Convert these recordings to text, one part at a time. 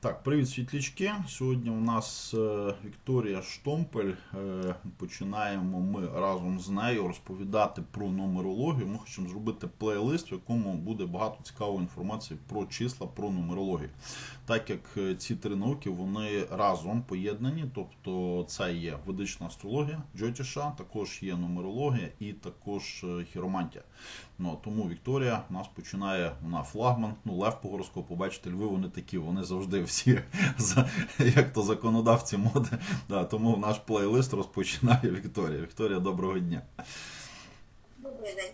Так, привіт, світлячки. Сьогодні у нас е, Вікторія Штомпель. Е, Починаємо ми разом з нею розповідати про нумерологію. Ми хочемо зробити плейлист, в якому буде багато цікавої інформації про числа, про нумерологію. Так як е, ці три науки вони разом поєднані, тобто це є ведична астрологія, Джотіша, також є нумерологія і також хіромантія. Ну, тому Вікторія у нас починає, вона флагман, ну, лев по гороскопу, бачите, льви вони такі, вони завжди всі як то законодавці моди. Да, тому наш плейлист розпочинає Вікторія. Вікторія, доброго дня. Добрий день.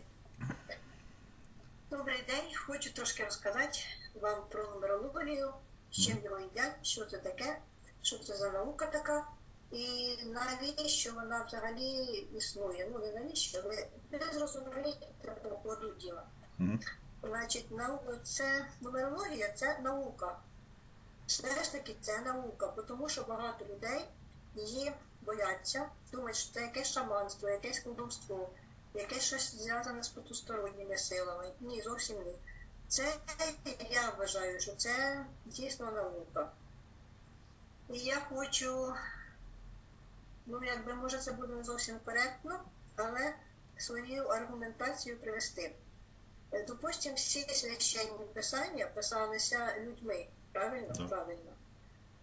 Добрий день. Хочу трошки розказати вам про нумерологію, з чим його їдять, що це таке, що це за наука така, і навіщо вона взагалі існує. Ну, не навіщо, але ви зрозумієте по ходу діла. Мгм. Значить, нау- це нумерологія це наука. Все ж таки це наука, тому що багато людей її бояться, думають, що це якесь шаманство, якесь колдовство, якесь щось зв'язане з потусторонніми силами. Ні, зовсім ні. Це я вважаю, що це дійсно наука. І я хочу, ну якби може це буде не зовсім коректно, але свою аргументацію привести. Е, Допустим, всі священні писання писалися людьми, правильно? Так. Правильно.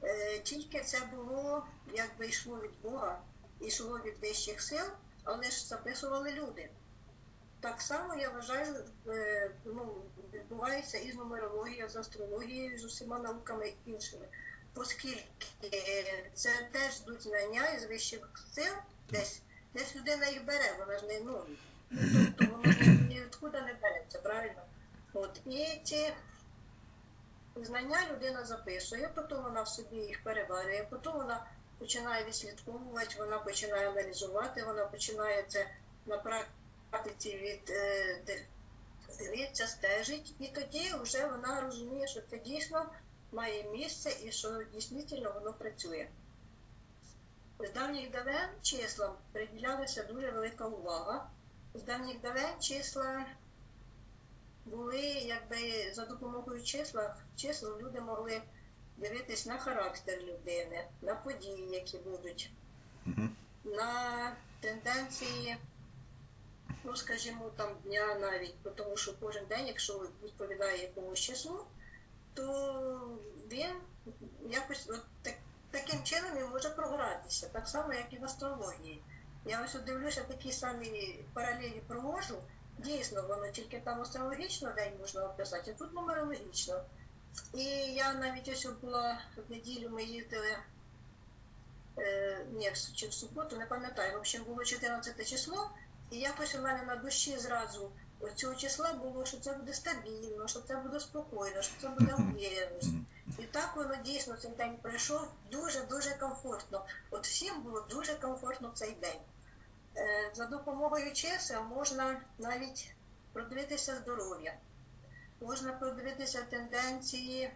Е, Тільки це було, якби йшло від Бога, йшло від вищих сил, але ж записували люди. Так само я вважаю, е, ну, відбувається і з нумерологією, з астрологією, з усіма науками іншими. Оскільки е, це теж йдуть знання із вищих сил, десь, десь людина їх бере, вона ж не ну, тобто воно ж ніоткуда не береться, правильно? От, і ці знання людина записує, потім вона в собі їх переварює, потім вона починає відслідковувати, вона починає аналізувати, вона починає це на практиці від е, дивитися, стежить, і тоді вже вона розуміє, що це дійсно має місце і що дійсно воно працює. З давніх давен числам приділялася дуже велика увага. З давніх давен числа були, якби за допомогою числа, чисел люди могли дивитись на характер людини, на події, які будуть, Мгм. на тенденції, ну скажімо, там дня навіть, тому що кожен день, якщо відповідає якомусь числу, то він якось от так, таким чином він може програтися, так само, як і в астрології. Я ось дивлюся такі самі паралелі провожу. Дійсно, воно тільки там астрологічно день можна описати, а тут нумерологічно. І я навіть ось була в неділю ми їздили, е, ні, чи в суботу, не пам'ятаю. В общем, було 14 число, і якось у мене на душі зразу цього числа було, що це буде стабільно, що це буде спокійно, що це буде впевненість. І так воно дійсно цей день пройшов дуже-дуже комфортно. От всім було дуже комфортно цей день. Е, За допомогою чисел можна навіть продивитися здоров'я, можна продивитися тенденції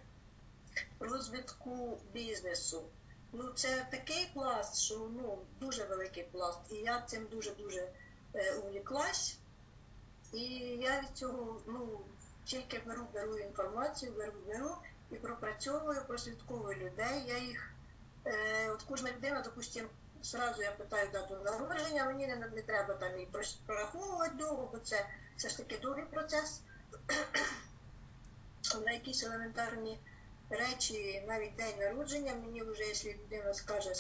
розвитку бізнесу. Ну, це такий пласт, що ну, дуже великий пласт. І я цим дуже-дуже е, увліклась. І я від цього ну, тільки беру, беру інформацію, беру, беру і пропрацьовую, прослідковую людей. Я їх, е, от кожна людина, допустим, зразу я питаю дату народження, мені не, не треба там і прораховувати довго, бо це все ж таки довгий процес. На якісь елементарні речі, навіть день народження, мені вже, якщо людина скаже,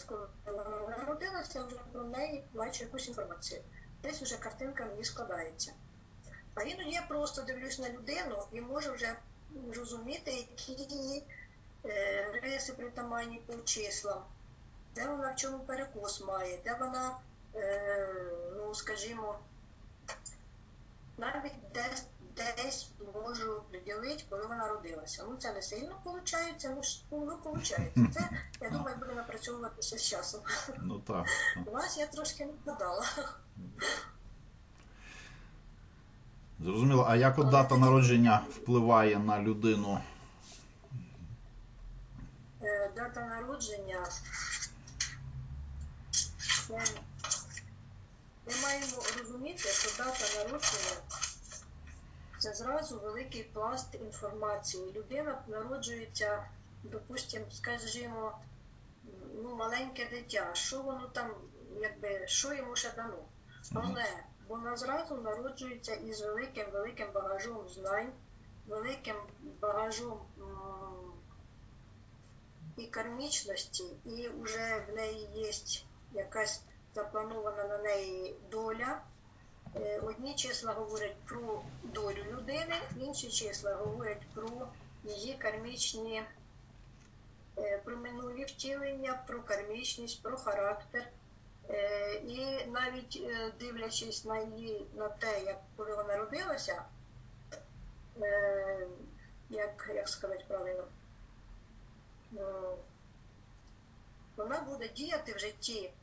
вона народилася, я вже про неї бачу якусь інформацію. Десь вже картинка мені складається. А іноді я просто дивлюсь на людину і можу вже розуміти, які її е, риси притаманні по числам, де вона в чому перекос має, де вона, е, ну скажімо, навіть десь, десь можу приділити, коли вона родилася. Ну це не сильно виходить, ну ну, виходить. Це, я думаю, буде напрацьовуватися з часом. Ну так. У вас я трошки не вгадала. Зрозуміло. А як от дата народження впливає на людину? Е, Дата народження. Це... Ми маємо розуміти, що дата народження це зразу великий пласт інформації. Людина народжується допустимо, скажімо, ну, маленьке дитя, що воно там, якби, що йому ще дано. Але вона зразу народжується із великим великим багажом знань, великим багажом і кармічності, і вже в неї є якась запланована на неї доля. Е, Одні числа говорять про долю людини, інші числа говорять про її кармічні, е, про минулі втілення, про кармічність, про характер. Е, І навіть е, дивлячись на її на те, як коли вона родилася, е, як, як сказати правильно, вона буде діяти в житті,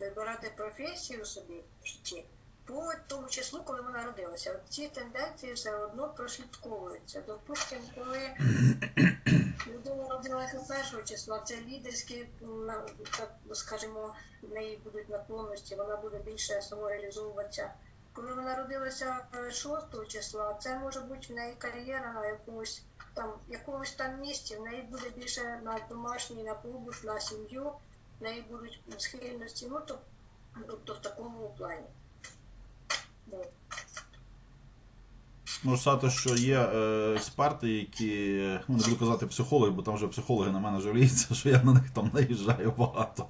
вибирати професію собі в житті по тому числу, коли вона родилася. От ці тенденції все одно прослідковуються. Допустимо, коли людина родилася першого числа, це лідерські, так скажімо, в неї будуть наклонності, вона буде більше самореалізовуватися. Коли вона родилася е, 6 числа, це може бути в неї кар'єра на якомусь там, якомусь там місці, в неї буде більше на домашній, на побут, на сім'ю, в неї будуть схильності, ну то, тобто в такому плані. Ну, Можу сказати, що є експерти, які, ну не буду казати психологи, бо там вже психологи на мене жаліються, що я на них там наїжджаю багато.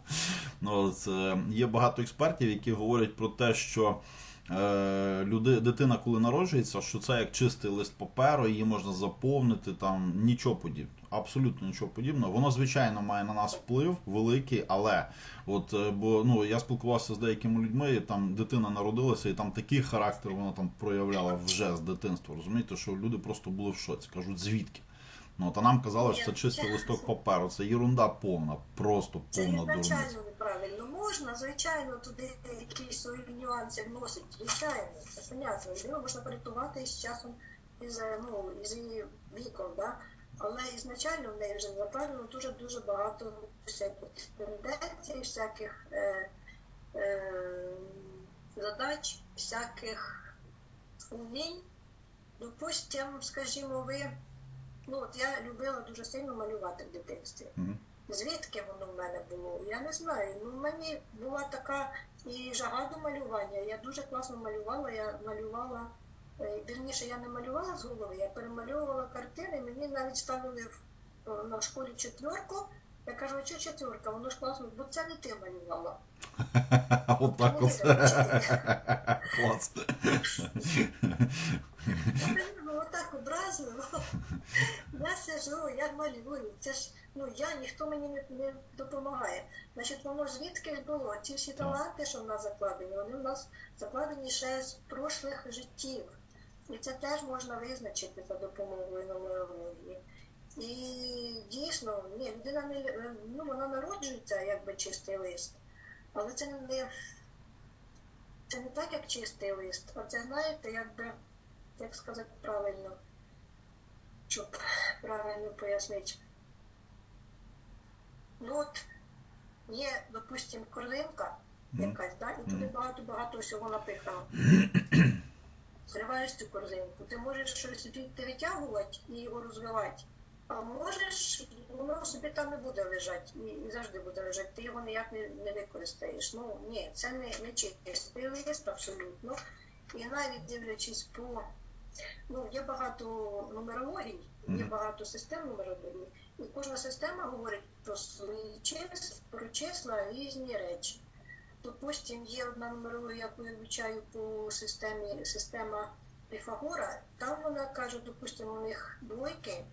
Ну, от, е, є багато експертів, які говорять про те, що люди, дитина, коли народжується, що це як чистий лист паперу, її можна заповнити, там нічого подібного. Абсолютно нічого подібного. Воно, звичайно, має на нас вплив великий, але от е, бо ну я спілкувався з деякими людьми, і там дитина народилася, і там такий характер вона там проявляла вже з дитинства. Розумієте, що люди просто були в шоці. Кажуть, звідки? Ну от нам казали, що це чистий листок паперу. Це єрунда повна, просто повна дурниця. ізначально неправильно. Можна, звичайно, туди якісь свої нюанси вносити, звичайно, це понятно. Людину можна порятувати з часом із, е, ну, із її віком, да? але ізначально в неї вже закладено дуже-дуже багато всяких тенденцій, всяких е, е, задач, всяких умінь. Допустим, скажімо, ви, ну от я любила дуже сильно малювати в дитинстві. Мгм. Звідки воно в мене було? Я не знаю. Ну, в мені була така і жага до малювання. Я дуже класно малювала. Я малювала, е, вірніше, я не малювала з голови, я перемальовувала картини. Мені навіть ставили в, е, на школі четверку. Я кажу, а чого четверка? Воно ж класно, бо це не ти малювала. Отак от. Клас. Ну, отак образливо. Я сижу, я малюю. Це ж ну я ніхто мені не, не допомагає. Значить, воно звідки ж було? Ці всі таланти, що в нас закладені, вони в нас закладені ще з прошлих життів. І це теж можна визначити за допомогою нумерології. І дійсно, ні, людина не ну, вона народжується якби чистий лист, але це не, це не так, як чистий лист, а це знаєте, якби як сказати правильно, щоб правильно пояснити. Ну от є, допустимо, корзинка якась, да, і туди багато-багато всього напихано. Зриваєш цю корзинку, ти можеш щось звідти витягувати і його розвивати. А можеш, воно собі там і буде лежати, і, і завжди буде лежати, ти його ніяк не, не використаєш. Ну ні, це не, не чистий лист абсолютно. І навіть дивлячись по Ну, є багато нумерологій, є багато систем нумерології, і кожна система говорить про свої числа, про числа різні речі. Допустим, є одна нумерологія, яку я вивчаю по системі система Піфагора, там вона каже, допустимо, у них двойки,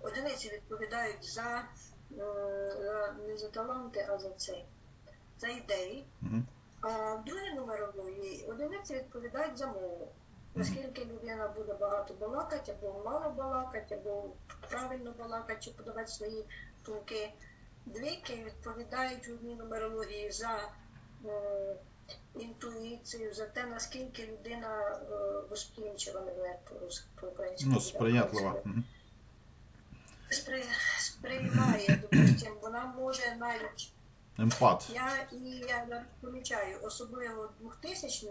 одиниці відповідають за, за не за таланти, а за це, за ідеї. А в другій нумерології одиниці відповідають за мову. Наскільки людина буде багато балакати, або мало балакати, або правильно балакати, чи подавати свої думки. Двійки відповідають одній нумерології за е, інтуїцію, за те, наскільки людина е, по- по-українськи. Ну, сприятлива. Спри, сприймає, допустим, вона може навіть Емпат. я і я помічаю, особливо 2000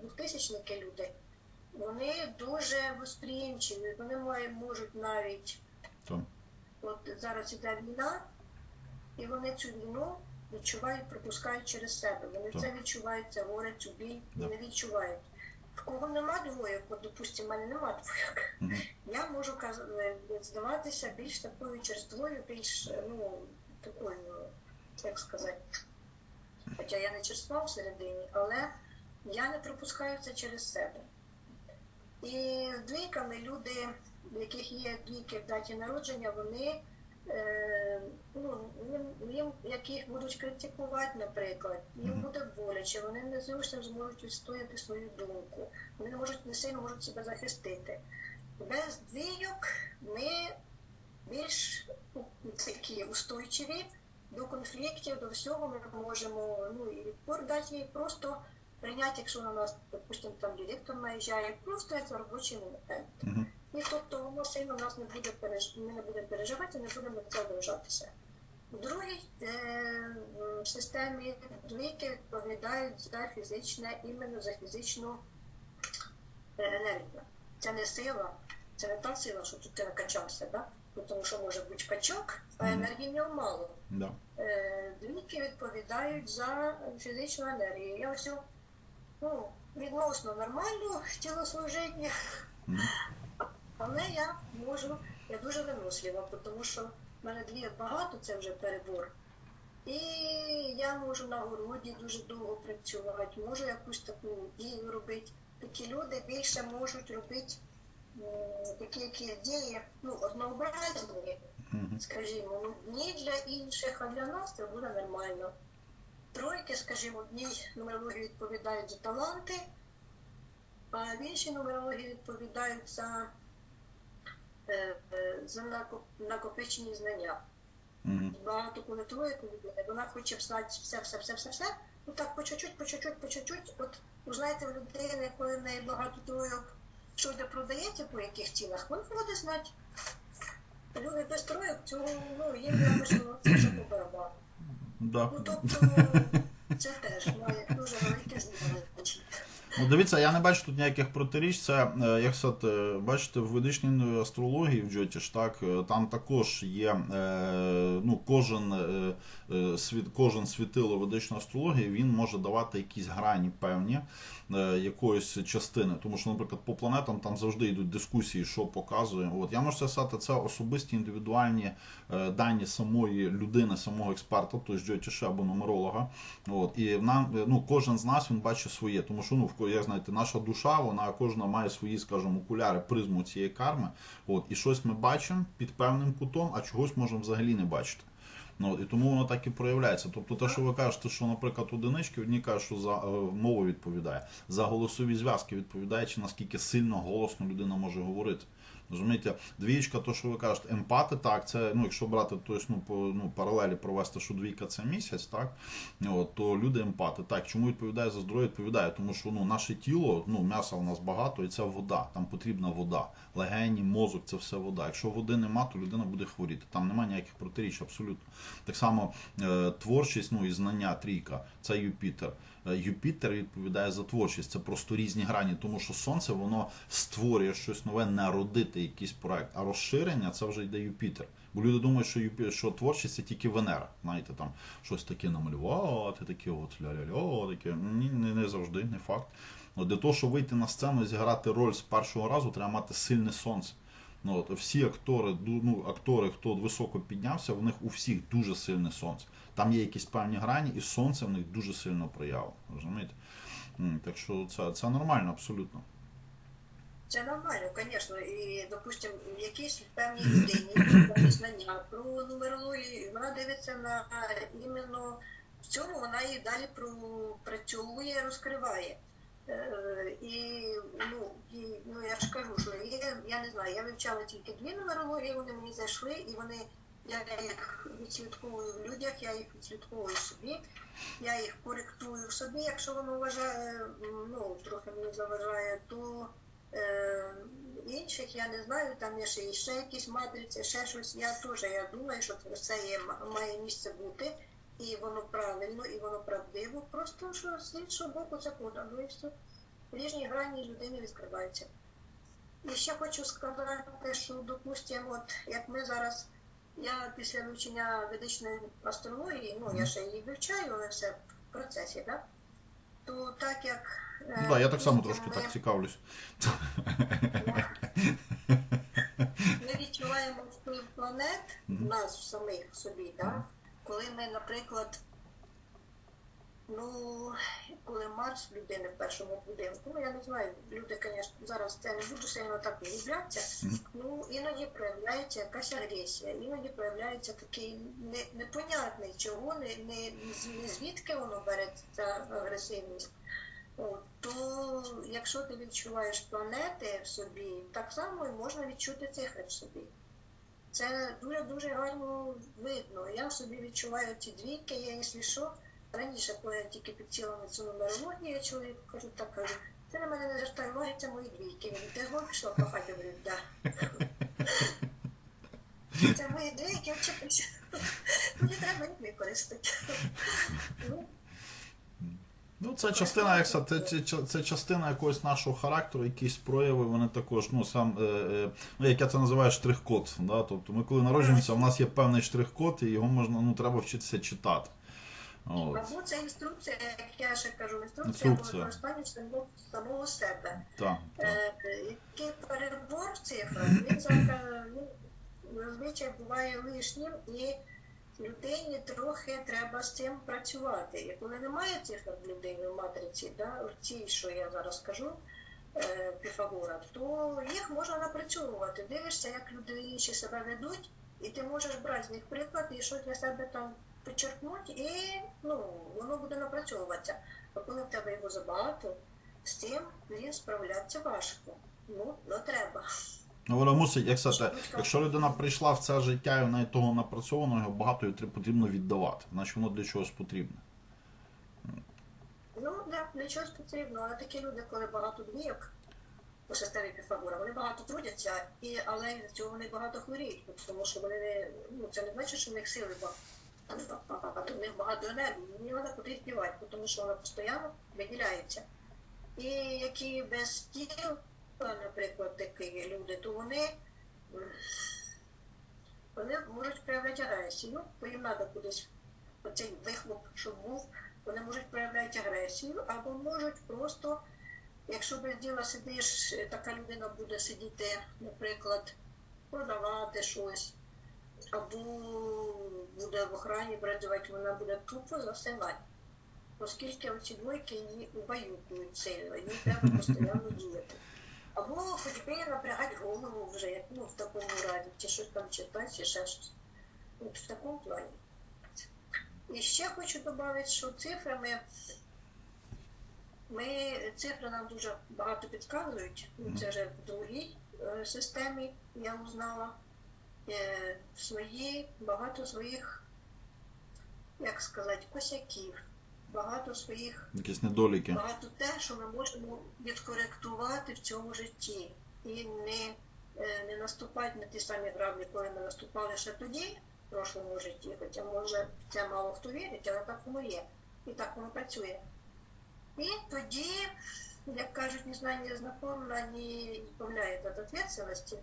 двохтисячники люди, вони дуже восприємчиві, вони мають, можуть навіть То. от зараз іде війна, і вони цю війну відчувають, пропускають через себе. Вони Так. це відчувають, це говорять цю біль, Да. вони відчувають. В кого нема двоєк, от, допустимо, в мене нема двоєк, Мгм. я можу е, здаватися більш такою через двою, більш е, ну, такою, як сказати. Хоча я не черства всередині, але я не пропускаю це через себе. І з двійками люди, в яких є двійки в даті народження, вони е, ну, їм, їм, як їх будуть критикувати, наприклад, їм буде боляче, вони не зовсім зможуть відстояти свою думку, вони не можуть не сильно можуть себе захистити. Без двійок ми більш ну, такі устойчиві до конфліктів, до всього ми можемо ну, і відпор дати і просто прийняти, якщо на нас, допустимо, там директор наїжджає, просто це робочий момент. Мгм. І тобто воно сильно нас не буде переж... ми не будемо переживати, не будемо на це ображатися. В другій е, в системі двійки відповідають за фізичне, іменно за фізичну е, енергію. Це не сила, це не та сила, що тут ти накачався, да? Ну, тому що може бути качок, а енергії в нього мало. Да. Е, Двійки відповідають за фізичну енергію. Я все ну, відносно нормально тілослужіння. Мгм. Але я можу, я дуже винослива, тому що в мене дві багато, це вже перебор. І я можу на городі дуже довго працювати, можу якусь таку дію робити. Такі люди більше можуть робити м, такі які дії, ну, однообразні, скажімо, ну, дні для інших, а для нас це буде нормально. Тройки, скажімо, в одній нумерології відповідають за таланти, а в іншій нумерології відповідають за, е, е, за накопичені знання. Мгм. Багато коли тройку людини, вона хоче знати все, все, все, все, все. Ну так по чуть-чуть, по чуть-чуть, по чуть-чуть. От ви знаєте, в людини, коли в неї багато тройок, що де продається по яких цінах, вона буде знати. Люди без тройок, цього ну, їм вимушено це вже по барабану. Да. Ну тобто це теж має дуже велике значення. Ну, дивіться, я не бачу тут ніяких протиріч. Це е, як сказати, бачите, в ведичній астрології в Джотіш, так е, там також є е, ну, кожен, е, е, світ, кожен світило ведичної астрології він може давати якісь грані певні е, якоїсь частини. Тому що, наприклад, по планетам там завжди йдуть дискусії, що показує. От я можу сказати, це особисті індивідуальні е, дані самої людини, самого експерта, тобто Джотіша або нумеролога. От і нам е, ну кожен з нас він бачить своє, тому що ну як знаєте, наша душа, вона кожна має свої, скажімо, окуляри, призму цієї карми. От і щось ми бачимо під певним кутом, а чогось можемо взагалі не бачити. Ну, і тому воно так і проявляється. Тобто, те, що ви кажете, що, наприклад, одинички, одні кажуть, що за е, мову відповідає, за голосові зв'язки відповідає, чи наскільки сильно голосно людина може говорити. Розумієте, двієчка, то що ви кажете, емпати, так, це ну, якщо брати то ну, по ну, паралелі провести, що двійка це місяць, так от, то люди емпати. Так, чому відповідає за здоров'я? Відповідає, тому що ну, наше тіло, ну, м'яса в нас багато, і це вода. Там потрібна вода. Легені, мозок, це все вода. Якщо води нема, то людина буде хворіти. Там немає ніяких протиріч, абсолютно. Так само е, творчість, ну і знання трійка, це Юпітер. Е, Юпітер відповідає за творчість. Це просто різні грані, тому що сонце воно створює щось нове, народити якийсь проект. А розширення це вже йде Юпітер. Бо люди думають, що Юпі... що творчість це тільки Венера. Знаєте, там щось таке намалювати, таке от ля-ля-ля, таке. Ні, не, не завжди, не факт. От для того, щоб вийти на сцену і зіграти роль з першого разу, треба мати сильне сонце. Ну, от, всі актори, ну, актори, хто високо піднявся, в них у всіх дуже сильне сонце. Там є якісь певні грані, і сонце в них дуже сильно проявлено. Розумієте? Так що це, це нормально, абсолютно. Це нормально, звісно. І, допустимо, якісь певні людині, певні знання про нумерологію, вона дивиться на іменно в цьому вона її далі пропрацьовує, розкриває. Е, І, ну, і, ну, я ж кажу, що є, я не знаю, я вивчала тільки дві нумерології, вони мені зайшли, і вони, я їх відслідковую в людях, я їх відслідковую собі, я їх коректую собі, якщо воно вважає, ну, трохи мені заважає, то е, інших я не знаю, там є ще, ще якісь матриці, ще щось. Я теж я думаю, що це є, має місце бути, і воно правильно, і воно правдиво. Просто що з іншого боку це подано, і все. Ріжні грані людини відкриваються. І ще хочу сказати, що, допустимо, от як ми зараз я після вивчення ведичної астрології, ну я ще її вивчаю, але все в процесі, да? то так як. Ну, да, я так само ми- трошки так цікавлюсь. Ми відчуваємо вплив планет нас самих собі, да? Коли ми, наприклад, ну, коли Марс людини в першому будинку, ну я не знаю, люди, звісно, зараз це не буду сильно так углубляться, ну іноді проявляється якась агресія, іноді проявляється такий не, непонятний чого, не, не, не звідки воно береться ця агресивність. От, то якщо ти відчуваєш планети в собі, так само і можна відчути цифри в собі. Це дуже-дуже гарно видно. Я собі відчуваю ці двійки, я, якщо що, раніше, коли я тільки підсіла на цю нумерологію, я чоловіку кажу, так кажу, ти на мене не звертай уваги, це мої двійки. Він ти знову пішла по хаті, говорю, да. Це мої двійки, вчепися. Мені треба їх використати. Ну, це частина, як це, це, частина якогось нашого характеру, якісь прояви, вони також, ну сам, е, е, ну, як я це називаю, штрих-код. Да? Тобто ми коли народжуємося, у нас є певний штрих-код, і його можна, ну, треба вчитися читати. От. Або це інструкція, як я ще кажу, інструкція, Інструкція. або використання самого, самого себе. Так, так. Е, який перебор в цифрах, він ну, зазвичай буває лишнім, і людині трохи треба з цим працювати. І коли немає в людини в матриці, да, цій, що я зараз кажу, е, Піфагора, то їх можна напрацьовувати. Дивишся, як люди інші себе ведуть, і ти можеш брати з них приклад і щось для себе там підчеркнути, і ну, воно буде напрацьовуватися. А коли в тебе його забагато, з цим блін, справлятися важко. Ну, ну треба. Ну, воно мусить, як сказати, якщо людина прийшла в це життя і в неї того напрацьованого, його багато і потрібно віддавати. Значить воно для чогось потрібне. Ну, да, для чогось потрібно. Але такі люди, коли багато двійок по системі Піфагора, вони багато трудяться, і, але від цього вони багато хворіють, тому що вони не, ну, це не значить, що в них сили багато, в них багато енергії, їм не треба тому що вона постійно виділяється. І які без тіл, наприклад, такі люди, то вони, вони можуть проявляти агресію, бо їм треба кудись оцей вихлоп, щоб був, вони можуть проявляти агресію, або можуть просто, якщо без діла сидиш, така людина буде сидіти, наприклад, продавати щось, або буде в охрані працювати, вона буде тупо засинати. Оскільки оці двойки її убаюкують сильно, їй треба постійно діяти. Або хоч би напрягати голову вже, як ну, в такому разі, чи щось там читати, чи ще щось. От в такому плані. І ще хочу додати, що цифрами ми цифри нам дуже багато підказують. Ну, Це вже в другій е, системі я узнала е, свої, багато своїх, як сказати, косяків, багато своїх Якісь недоліки. багато те, що ми можемо відкоректувати в цьому житті і не, е, не наступати на ті самі граблі, коли ми наступали ще тоді, в прошлому житті. Хоча може це мало хто вірить, але так воно є. І так воно працює. І тоді, як кажуть, незнання знакомна не збавляє від відповідальності.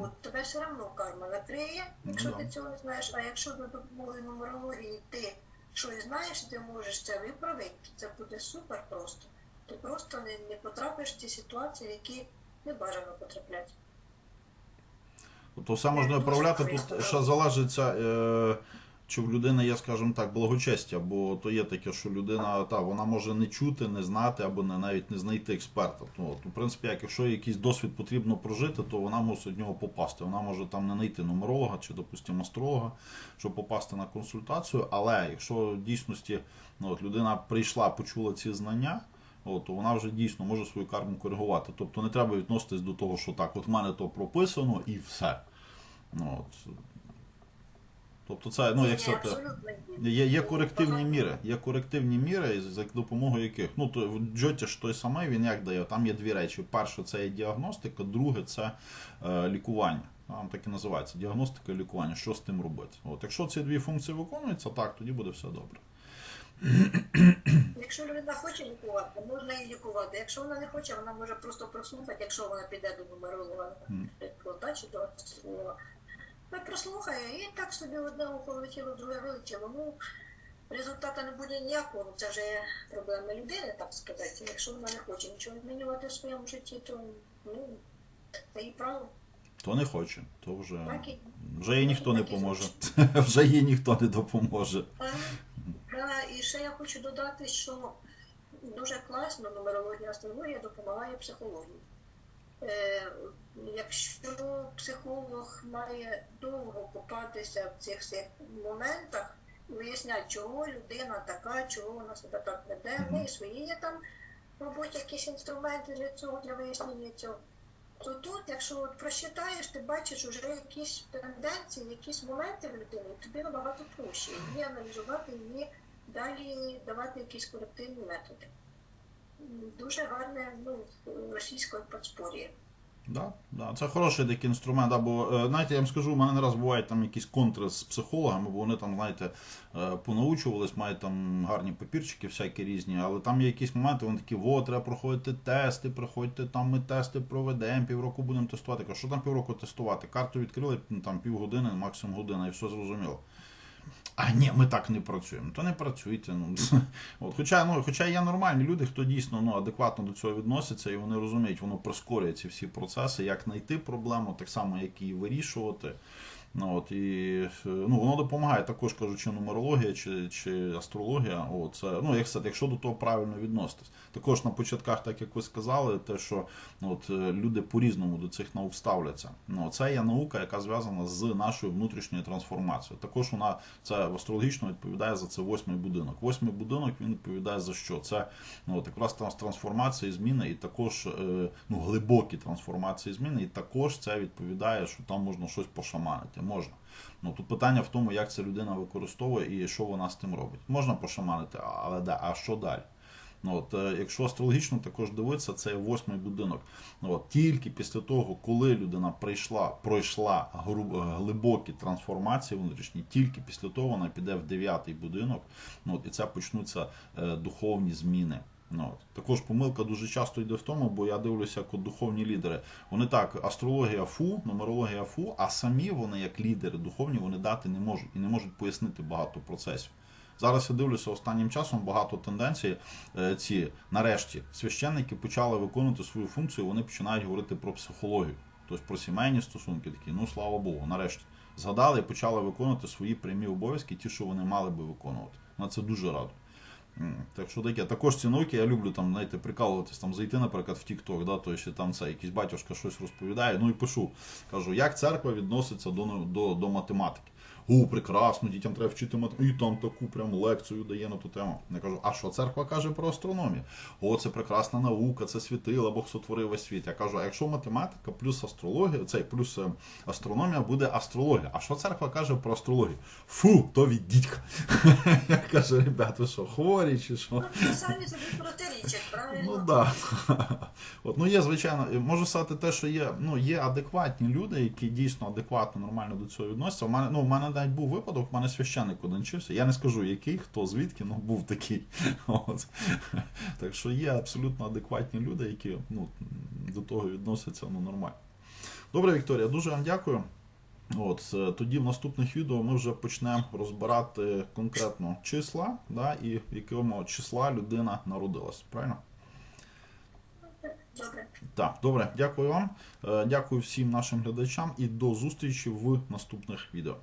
От тебе все одно карма накриє, якщо Ну, ти цього не знаєш. А якщо за допомогою нумерології ти щось знаєш, ти можеш це виправити, це буде супер просто. Ти просто не, не потрапиш в ті ситуації, в які не бажано потрапляти. То все можна виправляти, тут ще залежить, е, чи в людини є, скажімо так, благочестя, бо то є таке, що людина та, вона може не чути, не знати або не, навіть не знайти експерта. То, от, в принципі, як якщо якийсь досвід потрібно прожити, то вона мусить в нього попасти. Вона може там не знайти нумеролога чи, допустимо, астролога, щоб попасти на консультацію. Але якщо в дійсності ну, от, людина прийшла, почула ці знання. То вона вже дійсно може свою карму коригувати. Тобто не треба відноситись до того, що так, от в мене то прописано і все. Ну, от. Тобто це, ну, як це, є, є корективні міри. Є корективні міри, за допомогою яких. Ну, то в Джоті ж той самий, він як дає? Там є дві речі. Перше, це є діагностика, друге це е, лікування. Там так і називається діагностика і лікування. Що з тим робити? От, якщо ці дві функції виконуються, так, тоді буде все добре. Якщо людина хоче лікувати, можна її лікувати. Якщо вона не хоче, вона може просто прослухати, якщо вона піде до нумеролога, чи до астролога. Ну, прослухає, і так собі одне ухо влетіло, друге вилетіло. Ну, результату не буде ніякого. Це вже проблема людини, так сказати. Якщо вона не хоче нічого змінювати в своєму житті, то ну, це її право. То не хоче, то вже, Так і вже їй ніхто не поможе. Вже їй ніхто не допоможе. І ще я хочу додати, що дуже класно нумерологія астрологія допомагає психології. Е, якщо психолог має довго купатися в цих всіх моментах виясняти, чого людина така, чого вона себе так веде, в неї свої є там, мабуть, якісь інструменти для цього, для вияснення цього. То тут, якщо от прочитаєш, ти бачиш вже якісь тенденції, якісь моменти в людині, і тобі набагато проще її аналізувати, її далі давати якісь корективні методи. Дуже гарне ну, російської подспор'я. Да, да, це хороший такий інструмент. Да, бо е, знаєте, я вам скажу, у мене не раз бувають там якісь контри з психологами, бо вони там, знаєте, е, понаучувались, мають там гарні папірчики, всякі різні, але там є якісь моменти, вони такі, о, треба проходити тести, проходьте там, ми тести проведемо, півроку будемо тестувати. Кажу, що там півроку тестувати? Карту відкрили ну, там півгодини, максимум година, і все зрозуміло. А ні, ми так не працюємо. То не працюйте. Ну. От, хоча, ну, хоча є нормальні люди, хто дійсно ну, адекватно до цього відноситься, і вони розуміють, воно прискорює ці всі процеси, як знайти проблему, так само, як її вирішувати. Ну, от, і, е, ну, воно допомагає також, кажу, чи нумерологія, чи, чи астрологія. О, це, ну, як сказати, якщо до того правильно відноситись. Також на початках, так як ви сказали, те, що ну, от, е, люди по-різному до цих наук ставляться. Ну, це є наука, яка зв'язана з нашою внутрішньою трансформацією. Також вона це астрологічно відповідає за це восьмий будинок. Восьмий будинок він відповідає за що? Це ну, от, якраз і зміни, і також е, ну, глибокі трансформації зміни, і також це відповідає, що там можна щось пошаманити. Можна. Ну тут питання в тому, як ця людина використовує і що вона з тим робить. Можна пошаманити, але да, а що далі? Ну, от, е, якщо астрологічно також дивитися, це восьмий будинок. Ну, от, тільки після того, коли людина прийшла, пройшла гру- е, глибокі трансформації внутрішні, тільки після того вона піде в дев'ятий будинок, ну, от, і це почнуться е, духовні зміни. Ну, от. Також помилка дуже часто йде в тому, бо я дивлюся, як духовні лідери. Вони так, астрологія фу, нумерологія фу, а самі вони, як лідери духовні, вони дати не можуть і не можуть пояснити багато процесів. Зараз я дивлюся останнім часом багато тенденцій. е, Ці нарешті священники почали виконувати свою функцію. Вони починають говорити про психологію, тобто про сімейні стосунки. Такі, ну слава Богу, нарешті згадали і почали виконувати свої прямі обов'язки, ті, що вони мали би виконувати. На це дуже радо. Так що таке. Також ці я люблю там, знаєте, прикалуватись, там зайти, наприклад, в TikTok, да, то ще там це якийсь батюшка щось розповідає. Ну і пишу. Кажу, як церква відноситься до, до, до математики. О, прекрасно, дітям треба вчити математику. І там таку прям лекцію дає на ту тему. Я кажу, а що церква каже про астрономію? О, це прекрасна наука, це світила, Бог сотворив весь світ. Я кажу, а якщо математика плюс астрологія, цей плюс е, астрономія буде астрологія. А що церква каже про астрологію? Фу, то від дідька. Я кажу, ребята, що, хворі чи що? Ну, самі собі протирічать, правильно? Ну да. От, ну є, звичайно, можу сказати те, що є, ну, є адекватні люди, які дійсно адекватно, нормально до цього відносяться. У мене, ну, у мене навіть був випадок, у мене священник один. Я не скажу який, хто звідки, ну був такий. От. Так що є абсолютно адекватні люди, які ну, до того відносяться ну, нормально. Добре, Вікторія, дуже вам дякую. От, е, тоді в наступних відео ми вже почнемо розбирати конкретно числа, да, і в якому числа людина народилась. Правильно? Добре. Так, добре, дякую вам. Е, Дякую всім нашим глядачам і до зустрічі в наступних відео.